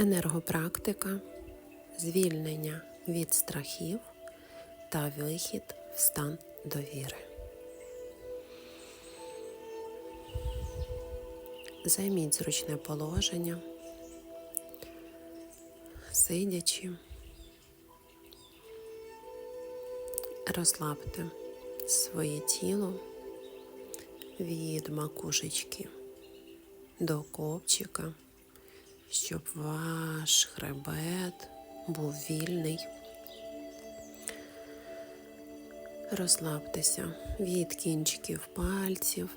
енергопрактика, звільнення від страхів та вихід в стан довіри. Займіть зручне положення, сидячи, розслабте своє тіло від макушечки до копчика, щоб ваш хребет був вільний. Розслабтеся від кінчиків пальців,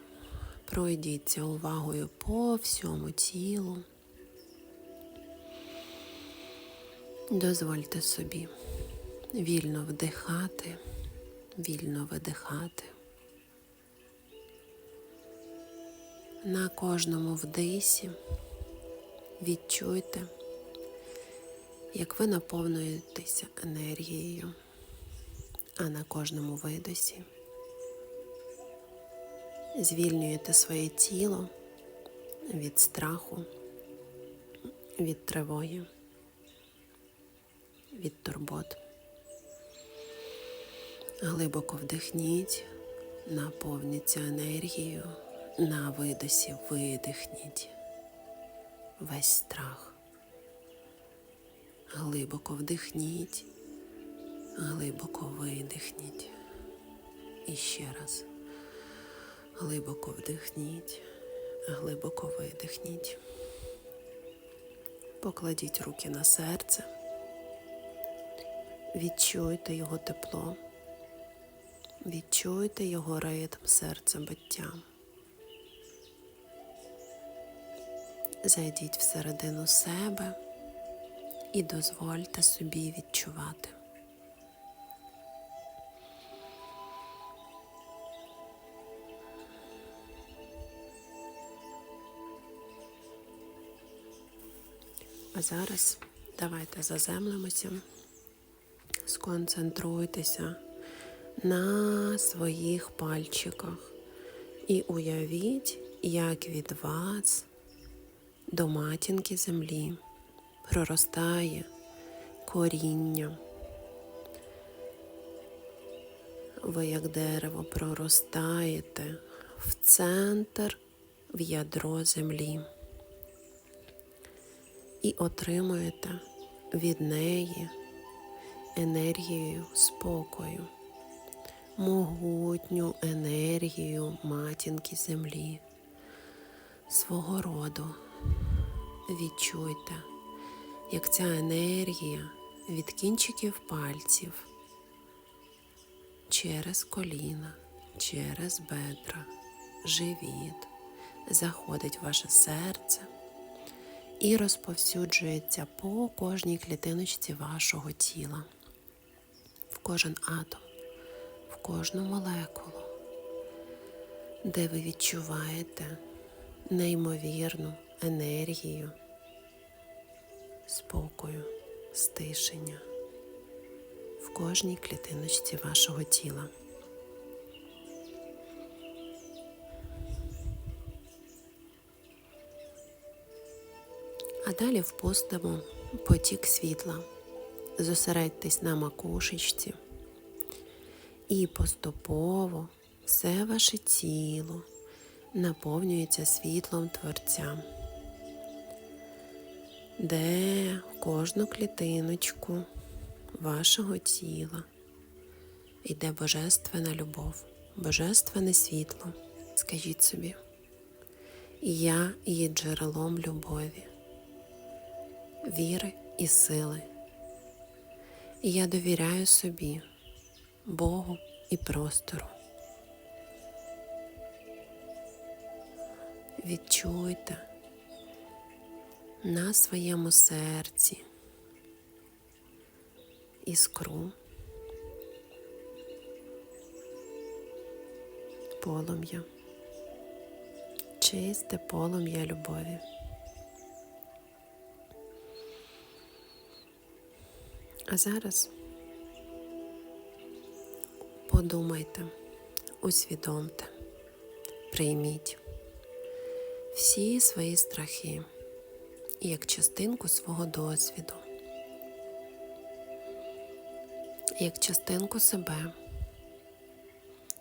пройдіться увагою по всьому тілу. Дозвольте собі вільно вдихати, вільно видихати. На кожному вдисі відчуйте, як ви наповнюєтеся енергією, а на кожному видосі звільнюєте своє тіло від страху, від тривоги, від турбот. Глибоко вдихніть, наповніться енергією, на видосі видихніть весь страх. Глибоко вдихніть, глибоко видихніть. І ще раз. Глибоко вдихніть, глибоко видихніть. Покладіть руки на серце, відчуйте його тепло, відчуйте його ритм серцебиття. Зайдіть всередину себе і дозвольте собі відчувати. А зараз давайте заземлимося, сконцентруйтеся на своїх пальчиках і уявіть, як від вас до матінки землі проростає коріння. Ви, як дерево, проростаєте в центр, в ядро землі і отримуєте від неї енергію спокою, могутню енергію матінки землі, свого роду. Відчуйте, як ця енергія від кінчиків пальців через коліна, через бедра, живіт заходить в ваше серце і розповсюджується по кожній клітиночці вашого тіла, в кожен атом, в кожну молекулу, де ви відчуваєте неймовірну енергію, спокою, стишення в кожній клітиночці вашого тіла. А далі впустимо потік світла, зосередьтесь на макушечці. І поступово все ваше тіло наповнюється світлом Творця, де кожну клітиночку вашого тіла йде божественна любов, божественне світло. Скажіть собі, я є джерелом любові віри і сили. І я довіряю собі, Богу і простору. Відчуйте на своєму серці. Іскру, полум'я, чисте полум'я любові. А зараз подумайте, усвідомте, прийміть всі свої страхи як частинку свого досвіду, як частинку себе,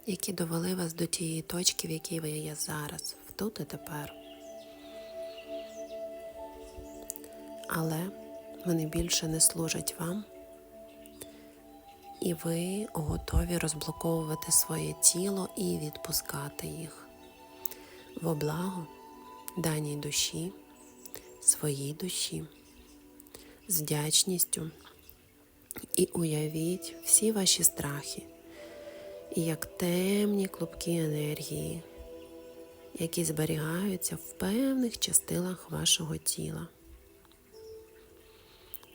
які довели вас до тієї точки, в якій ви є зараз, в тут і тепер. Але вони більше не служать вам, і ви готові розблоковувати своє тіло і відпускати їх. Во благо даній душі, своїй душі, з вдячністю і уявіть всі ваші страхи, як темні клубки енергії, які зберігаються в певних частинах вашого тіла.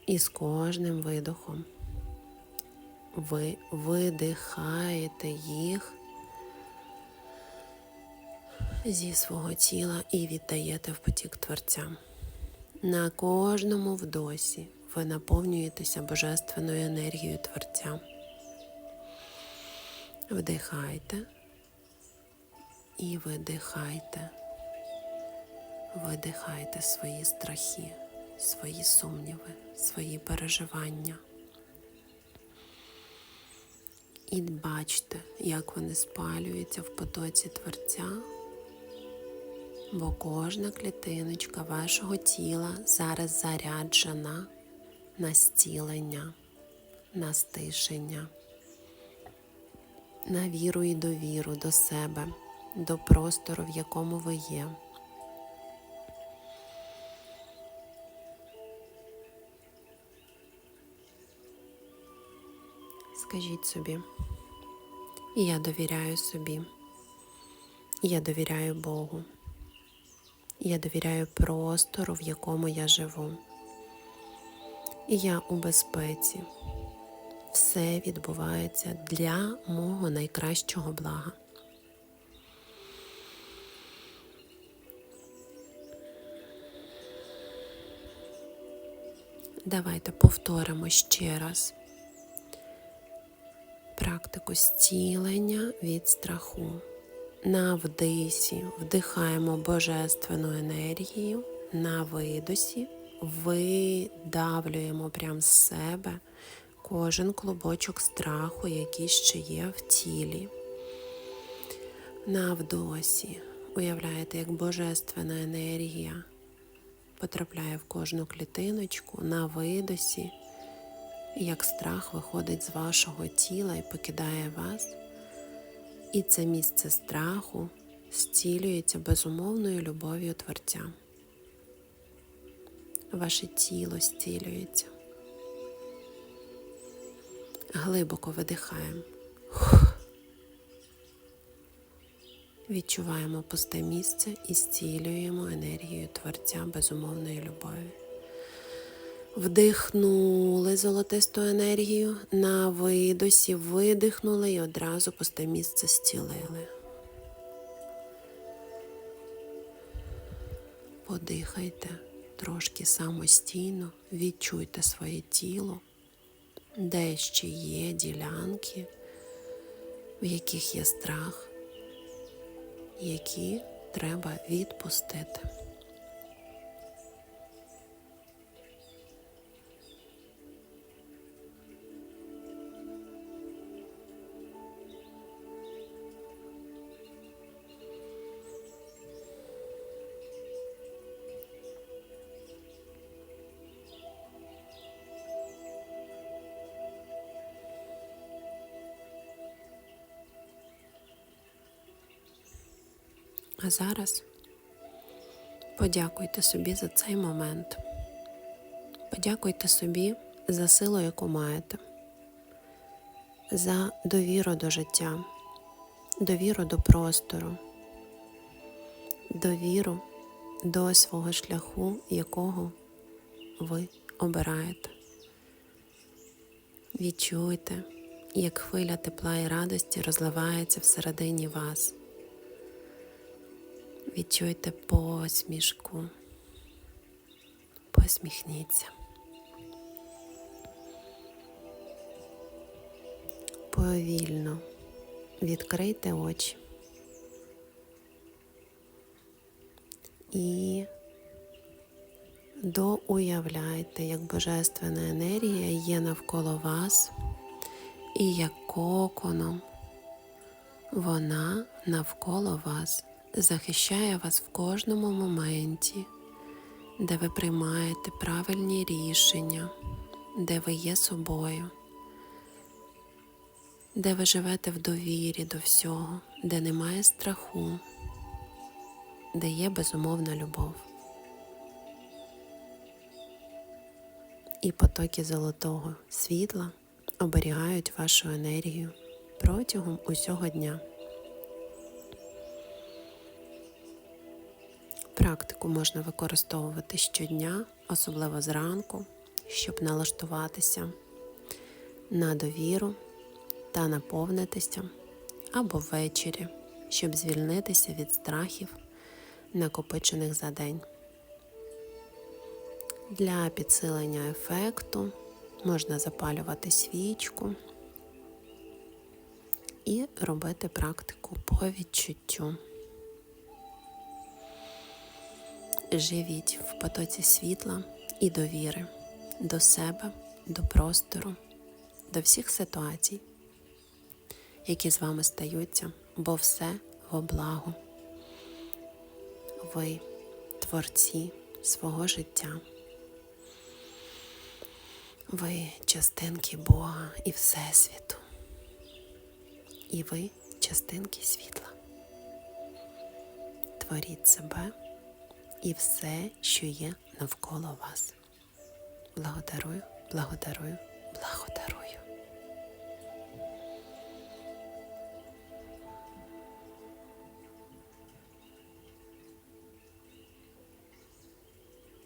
І з кожним видохом ви видихаєте їх зі свого тіла і віддаєте в потік Творця. На кожному вдосі ви наповнюєтеся божественною енергією Творця. Вдихайте і видихайте. Видихайте свої страхи, свої сумніви, свої переживання. І бачте, як вони спалюються в потоці Творця, бо кожна клітиночка вашого тіла зараз заряджена на зцілення, на стишення, на віру і довіру до себе, до простору, в якому ви є. Скажіть собі, я довіряю собі, я довіряю Богу, я довіряю простору, в якому я живу. І я у безпеці. Все відбувається для мого найкращого блага. Давайте повторимо ще раз практику зцілення від страху. На вдисі вдихаємо божественну енергію, на видосі видавлюємо прямо з себе кожен клубочок страху, який ще є в тілі. На вдосі уявляєте, як божественна енергія потрапляє в кожну клітиночку, на видосі як страх виходить з вашого тіла і покидає вас. І це місце страху зцілюється безумовною любов'ю Творця. Ваше тіло зцілюється. Глибоко видихаємо. Відчуваємо пусте місце і зцілюємо енергію Творця безумовної любові. Вдихнули золотисту енергію, на видосі видихнули і одразу пусте місце зцілили. Подихайте трошки самостійно, відчуйте своє тіло, де ще є ділянки, в яких є страх, які треба відпустити. А зараз подякуйте собі за цей момент. Подякуйте собі за силу, яку маєте, за довіру до життя, довіру до простору, довіру до свого шляху, якого ви обираєте. Відчуйте, як хвиля тепла і радості розливається всередині вас. Відчуйте посмішку, посміхніться. Повільно відкрийте очі. І доуявляйте, як божественна енергія є навколо вас і як коконом вона навколо вас захищає вас в кожному моменті, де ви приймаєте правильні рішення, де ви є собою, де ви живете в довірі до всього, де немає страху, де є безумовна любов. І потоки золотого світла оберігають вашу енергію протягом усього дня. Практику можна використовувати щодня, особливо зранку, щоб налаштуватися на довіру та наповнитися, або ввечері, щоб звільнитися від страхів, накопичених за день. Для підсилення ефекту можна запалювати свічку і робити практику по відчуттю. Живіть в потоці світла і довіри до себе, до простору, до всіх ситуацій, які з вами стаються, бо все во благо. Ви творці свого життя. Ви частинки Бога і Всесвіту. І ви частинки світла. Творіть себе і все, що є навколо вас. Благодарую, благодарую.